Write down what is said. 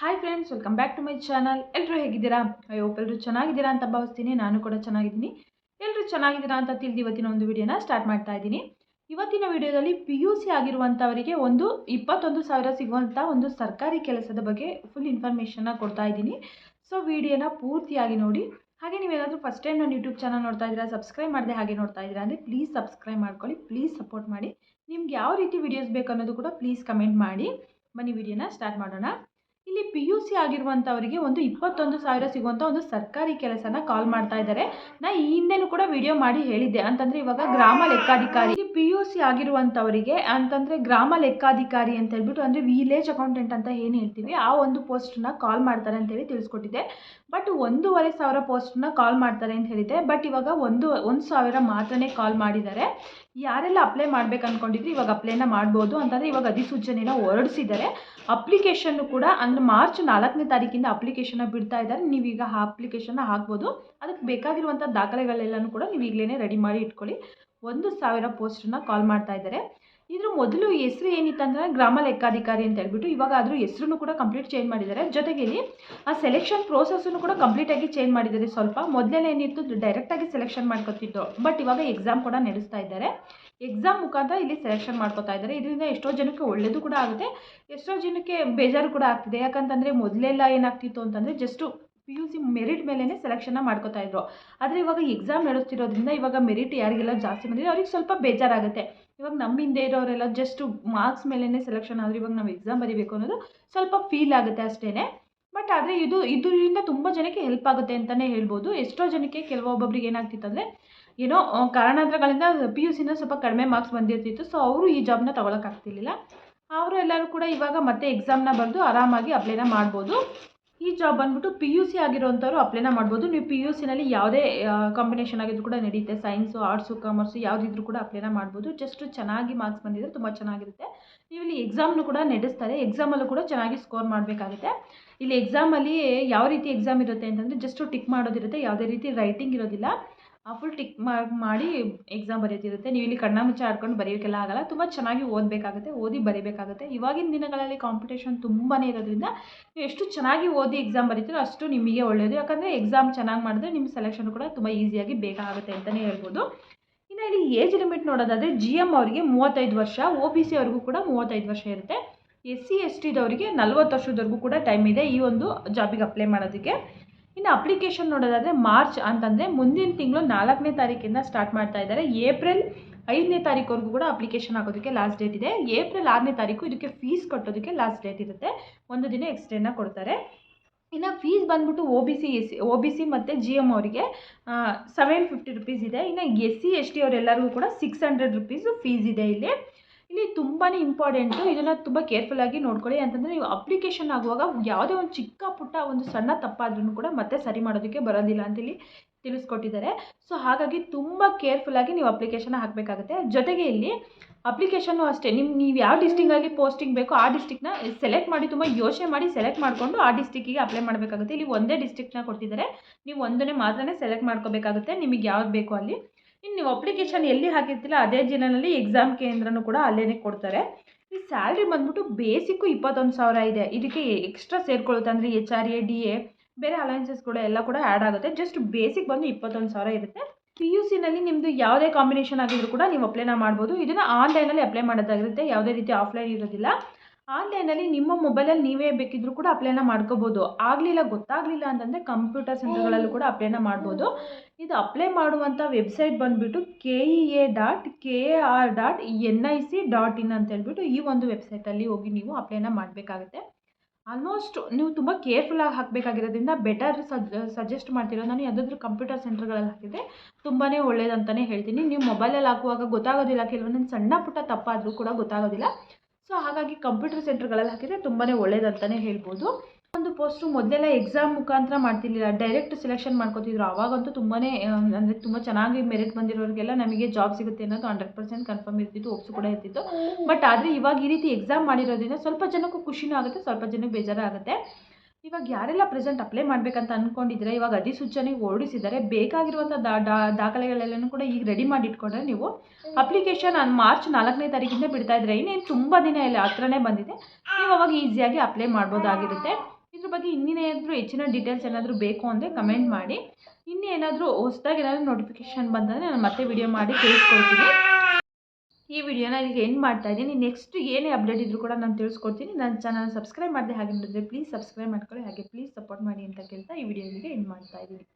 Hi friends welcome back to my channel ಎಲ್ಲರೂ ಹೇಗಿದ್ದೀರಾ? ಅಯ್ಯೋ ಎಲ್ಲರೂ ಚೆನ್ನಾಗಿದ್ದೀರಾ ಅಂತ ಭಾವಿಸ್ತೀನಿ. ನಾನು ಕೂಡ ಚೆನ್ನಾಗಿದ್ದೀನಿ. ಎಲ್ಲರೂ ಚೆನ್ನಾಗಿದ್ದೀರಾ ಅಂತ ತಿಳಿದು ಇವತ್ತಿನ ಒಂದು ವಿಡಿಯೋನ ಸ್ಟಾರ್ಟ್ ಮಾಡ್ತಾ ಇದ್ದೀನಿ. ಇವತ್ತಿನ ವಿಡಿಯೋದಲ್ಲಿ ಪಿ ಯು ಸಿ ಆಗಿರುವಂಥವರಿಗೆ ಒಂದು ಇಪ್ಪತ್ತೊಂದು ಸಾವಿರ ಸಿಗುವಂಥ ಒಂದು ಸರ್ಕಾರಿ ಕೆಲಸದ ಬಗ್ಗೆ ಫುಲ್ ಇನ್ಫಾರ್ಮೇಷನ್ನ ಕೊಡ್ತಾ ಇದ್ದೀನಿ. ಸೊ ವಿಡಿಯೋನ ಪೂರ್ತಿಯಾಗಿ ನೋಡಿ. ಹಾಗೆ ನೀವೇನಾದರೂ ಫಸ್ಟ್ ಟೈಮ್ ನನ್ನ ಯೂಟ್ಯೂಬ್ ಚಾನಲ್ ನೋಡ್ತಾ ಇದ್ದೀರಾ ಸಬ್ಸ್ಕ್ರೈಬ್ ಮಾಡದೆ ಹಾಗೆ ನೋಡ್ತಾ ಇದ್ದೀರಾ ಅಂದರೆ ಪ್ಲೀಸ್ ಸಬ್ಸ್ಕ್ರೈಬ್ ಮಾಡ್ಕೊಳ್ಳಿ ಪ್ಲೀಸ್ ಸಪೋರ್ಟ್ ಮಾಡಿ. ನಿಮ್ಗೆ ಯಾವ ರೀತಿ ವಿಡಿಯೋಸ್ ಬೇಕು ಅನ್ನೋದು ಕೂಡ ಪ್ಲೀಸ್ ಕಮೆಂಟ್ ಮಾಡಿ. ಬನ್ನಿ, ವಿಡಿಯೋನ ಸ್ಟಾರ್ಟ್ ಮಾಡೋಣ. ಇಲ್ಲಿ ಪಿ ಯು ಸಿ ಆಗಿರುವಂಥವರಿಗೆ ಒಂದು ಇಪ್ಪತ್ತೊಂದು ಸಾವಿರ ಸಿಗುವಂಥ ಒಂದು ಸರ್ಕಾರಿ ಕೆಲಸನ ಕಾಲ್ ಮಾಡ್ತಾ ಇದ್ದಾರೆ. ನಾ ಈ ಹಿಂದೆನೂ ಕೂಡ ವಿಡಿಯೋ ಮಾಡಿ ಹೇಳಿದ್ದೆ. ಅಂತಂದರೆ ಇವಾಗ ಗ್ರಾಮ ಲೆಕ್ಕಾಧಿಕಾರಿ ಪಿ ಯು ಸಿ ಆಗಿರುವಂಥವರಿಗೆ ಅಂತಂದರೆ ಗ್ರಾಮ ಲೆಕ್ಕಾಧಿಕಾರಿ ಅಂತ ಹೇಳ್ಬಿಟ್ಟು, ಅಂದರೆ ವಿಲೇಜ್ ಅಕೌಂಟೆಂಟ್ ಅಂತ ಏನು ಹೇಳ್ತೀವಿ, ಆ ಒಂದು ಪೋಸ್ಟನ್ನ ಕಾಲ್ ಮಾಡ್ತಾರೆ ಅಂತೇಳಿ ತಿಳಿಸ್ಕೊಟ್ಟಿದೆ ಬಟ್ ಒಂದೂವರೆ ಸಾವಿರ ಪೋಸ್ಟನ್ನ ಕಾಲ್ ಮಾಡ್ತಾರೆ ಅಂತ ಹೇಳಿದೆ ಬಟ್ ಇವಾಗ ಒಂದು ಒಂದು ಸಾವಿರ ಮಾತ್ರನೇ ಕಾಲ್ ಮಾಡಿದ್ದಾರೆ. ಯಾರೆಲ್ಲ ಅಪ್ಲೈ ಮಾಡ್ಬೇಕು ಅಂದ್ಕೊಂಡಿದ್ರು ಇವಾಗ ಅಪ್ಲೈನ ಮಾಡ್ಬೋದು. ಅಂತಂದರೆ ಇವಾಗ ಅಧಿಸೂಚನೆನ ಹೊರಡಿಸಿದ್ದಾರೆ. ಅಪ್ಲಿಕೇಶನ್ನು ಕೂಡ ಅಂದರೆ ಮಾರ್ಚ್ ನಾಲ್ಕನೇ ತಾರೀಕಿಂದ ಅಪ್ಲಿಕೇಶನ್ನ ಬಿಡ್ತಾ ಇದ್ದಾರೆ. ನೀವೀಗ ಆ ಅಪ್ಲಿಕೇಶನ್ನ ಹಾಕ್ಬೋದು. ಅದಕ್ಕೆ ಬೇಕಾಗಿರುವಂಥ ದಾಖಲೆಗಳೆಲ್ಲನೂ ಕೂಡ ನೀವು ಈಗಲೇ ರೆಡಿ ಮಾಡಿ ಇಟ್ಕೊಳ್ಳಿ. ಒಂದು ಸಾವಿರ ಪೋಸ್ಟನ್ನ ಕಾಲ್ ಮಾಡ್ತಾ ಇದ್ದಾರೆ. ಇದ್ರ ಮೊದಲು ಹೆಸರು ಏನಿತ್ತಂದ್ರೆ ಗ್ರಾಮ ಲೆಕ್ಕಾಧಿಕಾರಿ ಅಂತ ಹೇಳ್ಬಿಟ್ಟು ಇವಾಗ ಅದ್ರ ಹೆಸರು ಕೂಡ ಕಂಪ್ಲೀಟ್ ಚೇಂಜ್ ಮಾಡಿದ್ದಾರೆ. ಜೊತೆಗೆ ಆ ಸೆಲೆಕ್ಷನ್ ಪ್ರೋಸೆಸ್ಸನ್ನು ಕೂಡ ಕಂಪ್ಲೀಟಾಗಿ ಚೇಂಜ್ ಮಾಡಿದ್ದಾರೆ ಸ್ವಲ್ಪ. ಮೊದಲೆಲ್ಲ ಏನಿತ್ತು ಡೈರೆಕ್ಟಾಗಿ ಸೆಲೆಕ್ಷನ್ ಮಾಡ್ಕೊತಿದ್ದು ಬಟ್ ಇವಾಗ ಎಕ್ಸಾಮ್ ಕೂಡ ನಡೆಸ್ತಾ ಇದ್ದಾರೆ. ಎಕ್ಸಾಮ್ ಮುಖಾಂತರ ಇಲ್ಲಿ ಸೆಲೆಕ್ಷನ್ ಮಾಡ್ಕೋತಾ ಇದ್ದಾರೆ. ಇದರಿಂದ ಎಷ್ಟೋ ಜನಕ್ಕೆ ಒಳ್ಳೆಯದು ಕೂಡ ಆಗುತ್ತೆ, ಎಷ್ಟೋ ಜನಕ್ಕೆ ಬೇಜಾರು ಕೂಡ ಆಗ್ತಿದೆ. ಯಾಕಂತಂದರೆ ಮೊದಲೆಲ್ಲ ಏನಾಗ್ತಿತ್ತು ಅಂತಂದರೆ just P U C merit ಮೇಲೇ ಸೆಲೆಕ್ಷನ್ನ ಮಾಡ್ಕೋತಾ ಇದ್ರು. ಆದರೆ ಇವಾಗ ಎಕ್ಸಾಮ್ ನಡೆಸ್ತಿರೋದ್ರಿಂದ ಇವಾಗ ಮೆರಿಟ್ ಯಾರಿಗೆಲ್ಲ ಜಾಸ್ತಿ ಬಂದಿದೆ, ಅವ್ರಿಗೆ ಸ್ವಲ್ಪ ಬೇಜಾರಾಗುತ್ತೆ. ಇವಾಗ ನಮ್ಮ ಹಿಂದೆ ಇರೋರೆಲ್ಲ ಜಸ್ಟ್ ಮಾರ್ಕ್ಸ್ ಮೇಲೇ ಸೆಲೆಕ್ಷನ್ ಆದರೆ ಇವಾಗ ನಾವು ಎಕ್ಸಾಮ್ ಬರೀಬೇಕು ಅನ್ನೋದು ಸ್ವಲ್ಪ ಫೀಲ್ ಆಗುತ್ತೆ ಅಷ್ಟೇ ಬಟ್ ಆದರೆ ಇದು, ಇದರಿಂದ ತುಂಬ ಜನಕ್ಕೆ ಹೆಲ್ಪ್ ಆಗುತ್ತೆ ಅಂತಲೇ ಹೇಳ್ಬೋದು. ಎಷ್ಟೋ ಜನಕ್ಕೆ ಕೆಲವೊಬ್ಬೊಬ್ಬರಿಗೆ ಏನಾಗ್ತಿತ್ತು ಅಂದರೆ, ಏನೋ ಕಾರಣಾಂತರಗಳಿಂದ ಪಿ ಯು ಸಿನ ಸ್ವಲ್ಪ ಕಡಿಮೆ ಮಾರ್ಕ್ಸ್ ಬಂದಿರ್ತಿತ್ತು. ಸೊ ಅವರು ಈ ಜಾಬ್ನ ತೊಗೊಳಕ್ಕಾಗ್ತಿರ್ಲಿಲ್ಲ ಅವರು ಎಲ್ಲರೂ ಕೂಡ ಇವಾಗ ಮತ್ತೆ ಎಕ್ಸಾಮ್ನ ಬರೆದು ಆರಾಮಾಗಿ ಅಪ್ಲೈನ ಮಾಡ್ಬೋದು. ಈ ಜಾಬ್ ಬಂದ್ಬಿಟ್ಟು ಪಿ ಯು ಸಿ ಆಗಿರೋಂಥವ್ರು ಅಪ್ಲೈನ ಮಾಡ್ಬೋದು. ನೀವು ಪಿ ಯು ಸಿನಲ್ಲಿ ಯಾವುದೇ ಕಾಂಬಿನೇಷನ್ ಆಗಿದ್ರು ಕೂಡ ನಡೆಯುತ್ತೆ ಸೈನ್ಸು ಆರ್ಟ್ಸು ಕಾಮರ್ಸು ಯಾವುದಿದ್ರು ಕೂಡ ಅಪ್ಲೈನ ಮಾಡ್ಬೋದು. ಜಸ್ಟ್ ಚೆನ್ನಾಗಿ ಮಾರ್ಕ್ಸ್ ಬಂದಿದ್ರೆ ತುಂಬ ಚೆನ್ನಾಗಿರುತ್ತೆ. ನೀವು ಇಲ್ಲಿ ಎಕ್ಸಾಮ್ನು ಕೂಡ ನಡೆಸ್ತಾರೆ. ಎಕ್ಸಾಮಲ್ಲೂ ಕೂಡ ಚೆನ್ನಾಗಿ ಸ್ಕೋರ್ ಮಾಡಬೇಕಾಗುತ್ತೆ. ಇಲ್ಲಿ ಎಕ್ಸಾಮಲ್ಲಿ ಯಾವ ರೀತಿ ಎಕ್ಸಾಮ್ ಇರುತ್ತೆ ಅಂತಂದರೆ ಜಸ್ಟು ಟಿಕ್ ಮಾಡೋದಿರುತ್ತೆ. ಯಾವುದೇ ರೀತಿ ರೈಟಿಂಗ್ ಇರೋದಿಲ್ಲ. ಫುಲ್ ಟಿಕ್ ಮಾರ್ಕ್ ಮಾಡಿ ಎಕ್ಸಾಮ್ ಬರೆಯೋದಿರುತ್ತೆ ನೀವು ಇಲ್ಲಿ ಕಣ್ಣ ಆಡ್ಕೊಂಡು ಬರೆಯೋಕ್ಕೆಲ್ಲ ಆಗಲ್ಲ. ತುಂಬ ಚೆನ್ನಾಗಿ ಓದಬೇಕಾಗುತ್ತೆ. ಓದಿ ಬರೀಬೇಕಾಗುತ್ತೆ. ಇವಾಗಿನ ದಿನಗಳಲ್ಲಿ ಕಾಂಪಿಟೇಷನ್ ತುಂಬಾ ಇರೋದ್ರಿಂದ ನೀವು ಎಷ್ಟು ಚೆನ್ನಾಗಿ ಓದಿ ಎಕ್ಸಾಮ್ ಬರೀತೀರೋ ಅಷ್ಟು ನಿಮಗೆ ಒಳ್ಳೆಯದು ಯಾಕಂದರೆ ಎಕ್ಸಾಮ್ ಚೆನ್ನಾಗಿ ಮಾಡಿದ್ರೆ ನಿಮ್ಮ ಸೆಲೆಕ್ಷನ್ ಕೂಡ ತುಂಬ ಈಸಿಯಾಗಿ ಬೇಕಾಗುತ್ತೆ ಅಂತಲೇ ಹೇಳ್ಬೋದು. ಇನ್ನು ಇಲ್ಲಿ ಏಜ್ ಲಿಮಿಟ್ ನೋಡೋದಾದರೆ ಜಿ ಎಂ ಅವರಿಗೆ ಮೂವತ್ತೈದು ವರ್ಷ ಓ ಬಿ ಸಿ ಅವ್ರಿಗೂ ಕೂಡ ಮೂವತ್ತೈದು ವರ್ಷ ಇರುತ್ತೆ. ಎಸ್ ಸಿ ಎಸ್ ಟಿದವರಿಗೆ ನಲ್ವತ್ತು ವರ್ಷದವರೆಗೂ ಕೂಡ ಟೈಮ್ ಇದೆ ಈ ಒಂದು ಜಾಬಿಗೆ ಅಪ್ಲೈ ಮಾಡೋದಕ್ಕೆ. ಇನ್ನು ಅಪ್ಲಿಕೇಶನ್ ನೋಡೋದಾದರೆ ಮಾರ್ಚ್ ಅಂತಂದರೆ ಮುಂದಿನ ತಿಂಗಳು ನಾಲ್ಕನೇ ತಾರೀಕಿಂದ ಸ್ಟಾರ್ಟ್ ಮಾಡ್ತಾ ಇದ್ದಾರೆ. ಏಪ್ರಿಲ್ ಐದನೇ ತಾರೀಕುವರೆಗೂ ಕೂಡ ಅಪ್ಲಿಕೇಶನ್ ಹಾಕೋದಕ್ಕೆ ಲಾಸ್ಟ್ ಡೇಟ್ ಇದೆ. ಏಪ್ರಿಲ್ ಆರನೇ ತಾರೀಕು ಇದಕ್ಕೆ ಫೀಸ್ ಕಟ್ಟೋದಕ್ಕೆ ಲಾಸ್ಟ್ ಡೇಟ್ ಇರುತ್ತೆ. ಒಂದು ದಿನ ಎಕ್ಸ್ಟೆಂಡನ್ನ ಕೊಡ್ತಾರೆ. ಇನ್ನು ಫೀಸ್ ಬಂದ್ಬಿಟ್ಟು O B C S C O B C ಮತ್ತು ಜಿ ಎಂ ಅವರಿಗೆ ಸೆವೆನ್ ಫಿಫ್ಟಿ ರುಪೀಸ್ ಇದೆ. ಇನ್ನು ಎಸ್ ಸಿ, ಎಸ್ ಟಿ ಅವರೆಲ್ಲರಿಗೂ ಕೂಡ ಸಿಕ್ಸ್ ಹಂಡ್ರೆಡ್ ರುಪೀಸು ಫೀಸ್ ಇದೆ ಇಲ್ಲಿ. ಇಲ್ಲಿ ತುಂಬಾ ಇಂಪಾರ್ಟೆಂಟು ಇದನ್ನು ತುಂಬ ಕೇರ್ಫುಲ್ಲಾಗಿ ನೋಡ್ಕೊಳ್ಳಿ. ಅಂತಂದರೆ ನೀವು ಅಪ್ಲಿಕೇಶನ್ ಆಗುವಾಗ ಯಾವುದೇ ಒಂದು ಚಿಕ್ಕ ಪುಟ್ಟ ಒಂದು ಸಣ್ಣ ತಪ್ಪಾದ್ರೂ ಕೂಡ ಮತ್ತೆ ಸರಿ ಮಾಡೋದಕ್ಕೆ ಬರೋದಿಲ್ಲ ಅಂತೇಳಿ ತಿಳಿಸ್ಕೊಟ್ಟಿದ್ದಾರೆ. ಸೊ ಹಾಗಾಗಿ ತುಂಬ ಕೇರ್ಫುಲ್ಲಾಗಿ ನೀವು ಅಪ್ಲಿಕೇಶನ್ ಹಾಕಬೇಕಾಗುತ್ತೆ. ಜೊತೆಗೆ ಇಲ್ಲಿ ಅಪ್ಲಿಕೇಶನ್ನು ಅಷ್ಟೇ. ನಿಮ್ಮ ನೀವು ಯಾವ ಡಿಸ್ಟಿಕಲ್ಲಿ ಪೋಸ್ಟಿಂಗ್ ಬೇಕೋ ಆ ಡಿಸ್ಟಿಕ್ನ ಸೆಲೆಕ್ಟ್ ಮಾಡಿ, ತುಂಬ ಯೋಚನೆ ಮಾಡಿ ಸೆಲೆಕ್ಟ್ ಮಾಡಿಕೊಂಡು ಆ ಡಿಸ್ಟಿಕ್ಕಿಗೆ ಅಪ್ಲೈ ಮಾಡಬೇಕಾಗುತ್ತೆ. ಇಲ್ಲಿ ಒಂದೇ ಡಿಸ್ಟಿಕ್ನ ಕೊಟ್ಟಿದ್ದಾರೆ ನೀವು ಒಂದನ್ನೇ ಮಾತ್ರನೇ ಸೆಲೆಕ್ಟ್ ಮಾಡ್ಕೋಬೇಕಾಗುತ್ತೆ. ನಿಮಗೆ ಯಾವ್ದು ಬೇಕೋ ಅಲ್ಲಿ. ಇನ್ನು ನೀವು ಅಪ್ಲಿಕೇಶನ್ ಎಲ್ಲಿ ಹಾಕಿರ್ತಿಲ್ಲ ಅದೇ ಜಿಲ್ಲೆನಲ್ಲಿ ಎಕ್ಸಾಮ್ ಕೇಂದ್ರನೂ ಕೂಡ ಅಲ್ಲೇ ಕೊಡ್ತಾರೆ. ಈ ಸ್ಯಾಲ್ರಿ ಬಂದ್ಬಿಟ್ಟು ಬೇಸಿಕ್ಕು ಇಪ್ಪತ್ತೊಂದು ಸಾವಿರ ಇದೆ. ಇದಕ್ಕೆ ಎಕ್ಸ್ಟ್ರಾ ಸೇರ್ಕೊಳ್ಳುತ್ತೆ. ಅಂದರೆ H R A D A ಬೇರೆ ಅಲೈನ್ಸಸ್ ಕೂಡ ಎಲ್ಲ ಕೂಡ ಆ್ಯಡ್ ಆಗುತ್ತೆ. ಜಸ್ಟ್ ಬೇಸಿಕ್ ಬಂದು ಇಪ್ಪತ್ತೊಂದು ಸಾವಿರ ಇರುತ್ತೆ. ಪಿ ಯು ಸಿನಲ್ಲಿ ನಿಮ್ಮದು ಯಾವುದೇ ಕಾಂಬಿನೇಷನ್ ಆಗಿದ್ರು ಕೂಡ ನೀವು ಅಪ್ಲೈನ ಮಾಡ್ಬೋದು. ಇದನ್ನು ಆನ್ಲೈನಲ್ಲಿ ಅಪ್ಲೈ ಮಾಡೋದಾಗಿರುತ್ತೆ. ಯಾವುದೇ ರೀತಿ ಆಫ್ಲೈನ್ ಇರೋದಿಲ್ಲ. ಆನ್ಲೈನಲ್ಲಿ ನಿಮ್ಮ ಮೊಬೈಲಲ್ಲಿ ನೀವೇ ಬೇಕಿದ್ರೂ ಕೂಡ ಅಪ್ಲೈನ ಮಾಡ್ಕೋಬೋದು. ಆಗಲಿಲ್ಲ, ಗೊತ್ತಾಗಲಿಲ್ಲ ಅಂತಂದರೆ ಕಂಪ್ಯೂಟರ್ ಸೆಂಟರ್ಗಳಲ್ಲೂ ಕೂಡ ಅಪ್ಲೈನ ಮಾಡ್ಬೋದು. ಇದು ಅಪ್ಲೈ ಮಾಡುವಂಥ ವೆಬ್ಸೈಟ್ ಬಂದುಬಿಟ್ಟು K E A dot K A R dot N I C dot in ಅಂತ ಹೇಳ್ಬಿಟ್ಟು ಈ ಒಂದು ವೆಬ್ಸೈಟಲ್ಲಿ ಹೋಗಿ ನೀವು ಅಪ್ಲೈನ ಮಾಡಬೇಕಾಗುತ್ತೆ. ಆಲ್ಮೋಸ್ಟ್ ನೀವು ತುಂಬ ಕೇರ್ಫುಲ್ಲಾಗಿ ಹಾಕಬೇಕಾಗಿರೋದ್ರಿಂದ ಬೆಟರ್ ಸಜ್ ಸಜೆಸ್ಟ್ ಮಾಡ್ತಿರೋ ನಾನು ಯಾವುದಾದ್ರೂ ಕಂಪ್ಯೂಟರ್ ಸೆಂಟರ್ಗಳಲ್ಲಿ ಹಾಕಿದರೆ ತುಂಬಾ ಒಳ್ಳೇದಂತಲೇ ಹೇಳ್ತೀನಿ. ನೀವು ಮೊಬೈಲಲ್ಲಿ ಹಾಕುವಾಗ ಗೊತ್ತಾಗೋದಿಲ್ಲ, ಕೆಲವೊಂದೊಂದು ಸಣ್ಣ ಪುಟ್ಟ ತಪ್ಪಾದರೂ ಕೂಡ ಗೊತ್ತಾಗೋದಿಲ್ಲ. ಸೊ ಹಾಗಾಗಿ ಕಂಪ್ಯೂಟರ್ ಸೆಂಟರ್ಗಳಲ್ಲಿ ಹಾಕಿದರೆ ತುಂಬಾ ಒಳ್ಳೇದಂತಲೇ ಹೇಳ್ಬೋದು. ಒಂದು ಪೋಸ್ಟು ಮೊದಲೆಲ್ಲ ಎಕ್ಸಾಮ್ ಮುಖಾಂತರ ಮಾಡ್ತಿರ್ಲಿಲ್ಲ. Direct selection ಮಾಡ್ಕೋತಿದ್ರು. ಆವಾಗಂತೂ ತುಂಬಾ ಅಂದರೆ ತುಂಬ ಚೆನ್ನಾಗಿ ಮೆರಿಟ್ ಬಂದಿರೋರಿಗೆಲ್ಲ ನಮಗೆ ಜಾಬ್ ಸಿಗುತ್ತೆ ಅನ್ನೋದು ಹಂಡ್ರೆಡ್ ಪರ್ಸೆಂಟ್ ಕನ್ಫರ್ಮ್ ಇರ್ತಿತ್ತು, ಒಪ್ಸು ಕೂಡ ಇರ್ತಿತ್ತು. ಬಟ್ ಆದರೆ ಇವಾಗ ಈ ರೀತಿ ಎಕ್ಸಾಮ್ ಮಾಡಿರೋದ್ರಿಂದ ಸ್ವಲ್ಪ ಜನಕ್ಕೂ ಖುಷಿನೂ ಆಗುತ್ತೆ, ಸ್ವಲ್ಪ ಜನಕ್ಕೆ ಬೇಜಾರಾಗುತ್ತೆ. ಇವಾಗ ಯಾರೆಲ್ಲ ಪ್ರೆಸೆಂಟ್ ಅಪ್ಲೈ ಮಾಡಬೇಕಂತ ಅಂದ್ಕೊಂಡಿದ್ರೆ ಇವಾಗ ಅಧಿಸೂಚನೆ ಹೊರಡಿಸಿದ್ದಾರೆ. ಬೇಕಾಗಿರುವಂಥ ದಾಖಲೆಗಳೆಲ್ಲನೂ ಕೂಡ ಈಗ ರೆಡಿ ಮಾಡಿ ಇಟ್ಕೊಂಡ್ರೆ ನೀವು ಅಪ್ಲಿಕೇಶನ್ ಮಾರ್ಚ್ ನಾಲ್ಕನೇ ತಾರೀಕಿಂದ ಬಿಡ್ತಾ ಇದ್ರೆ ಇನ್ನೇನು ತುಂಬ ದಿನ ಇಲ್ಲ ಹತ್ರನೇ ಬಂದಿದೆ. ನೀವು ಅವಾಗ ಈಸಿಯಾಗಿ ಅಪ್ಲೈ ಮಾಡ್ಬೋದಾಗಿರುತ್ತೆ. ಇದ್ರ ಬಗ್ಗೆ ಇನ್ನೇನಾದರೂ ಹೆಚ್ಚಿನ ಡೀಟೇಲ್ಸ್ ಏನಾದರೂ ಬೇಕು ಅಂದರೆ ಕಮೆಂಟ್ ಮಾಡಿ. ಇನ್ನೇನಾದರೂ ಹೊಸ್ದಾಗಿ ಏನಾದರೂ ನೋಟಿಫಿಕೇಷನ್ ಬಂದರೆ ನಾನು ಮತ್ತೆ ವಿಡಿಯೋ ಮಾಡಿ ತಿಳಿಸ್ಕೊಡ್ತೀನಿ. ಈ ವಿಡಿಯೋನ ಇಲ್ಲಿಗೆ ಎಂಡ್ ಮಾಡ್ತಾ ಇದ್ದೀನಿ. ನೆಕ್ಸ್ಟ್ ಏನೇ ಅಪ್ಡೇಟ್ ಇದ್ರೂ ಕೂಡ ನಾನು ತಿಳಿಸ್ಕೊಡ್ತೀನಿ. ನನ್ನ ಚಾನಲ್ ಸಬ್ಸ್ಕ್ರೈಬ್ ಮಾಡಿದೆ ಹಾಗೆ ನೋಡಿದ್ರೆ ಪ್ಲೀಸ್ ಸಬ್ಸ್ಕ್ರೈಬ್ ಮಾಡ್ಕೊಳ್ಳಿ. ಹಾಗೆ ಪ್ಲೀಸ್ ಸಪೋರ್ಟ್ ಮಾಡಿ ಅಂತ ಕೇಳ್ತಾ ಈ ವಿಡಿಯೋ ಇಲ್ಲಿಗೆ ಎಂಡ್ ಮಾಡ್ತಾ ಇದ್ದೀನಿ.